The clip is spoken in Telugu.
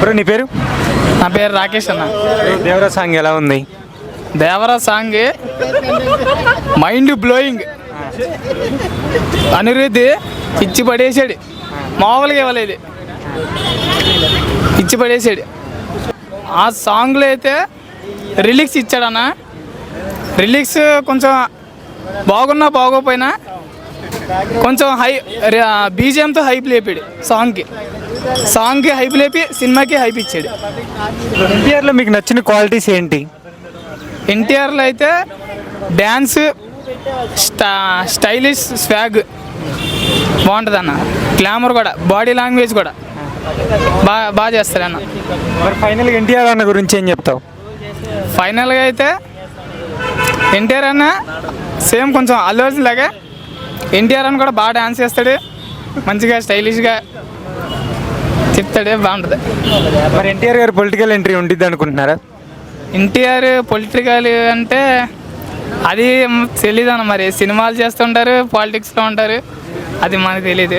బ్రో నీ పేరు? నా పేరు రాకేష్ అన్న. దేవరా సాంగ్ ఎలా ఉంది? Devara song mind blowing. అనిరుద్ధి ఇచ్చి పడేసాడు. మామూలుగా ఇవ్వలేదు. ఇచ్చి పడేసాడు. ఆ సాంగ్లో అయితే రిలీక్స్ ఇచ్చాడన్న. రిలీక్స్ కొంచెం బాగున్నా బాగోపోయినా కొంచెం హై బీజిఎంతో హైప్ లేపాడు సాంగ్కి. సాంగ్కి హైప్ లేపి సినిమాకి హైప్ ఇచ్చాడు. ఎన్టీఆర్లో మీకు నచ్చిన క్వాలిటీస్ ఏంటి? ఎన్టీఆర్లో అయితే డ్యాన్స్ స్టా స్టైలిష్ స్వాగ్ బాగుంటుంది అన్న గ్లామర్ కూడా బాడీ లాంగ్వేజ్ కూడా. బాగా బాగా చేస్తారు అన్న మరి ఫైనల్గా ఎన్టీఆర్ అన్న గురించి ఏం చెప్తావు? ఫైనల్గా అయితే ఎన్టీఆర్ అన్న సేమ్ కొంచెం అల్లు లాగే ఎన్టీఆర్ అని కూడా బాగా డ్యాన్స్ చేస్తాడు. మంచిగా స్టైలిష్గా చెప్తాడు బాగుంటుంది. మరి ఎన్టీఆర్ గారు పొలిటికల్ ఎంట్రీ ఉండిద్ది అనుకుంటున్నారా? ఎన్టీఆర్ పొలిటికల్ అంటే అది తెలీదు అన్న మరి. సినిమాలు చేస్తుంటారు పాలిటిక్స్లో ఉంటారు. అది మనకు తెలియదు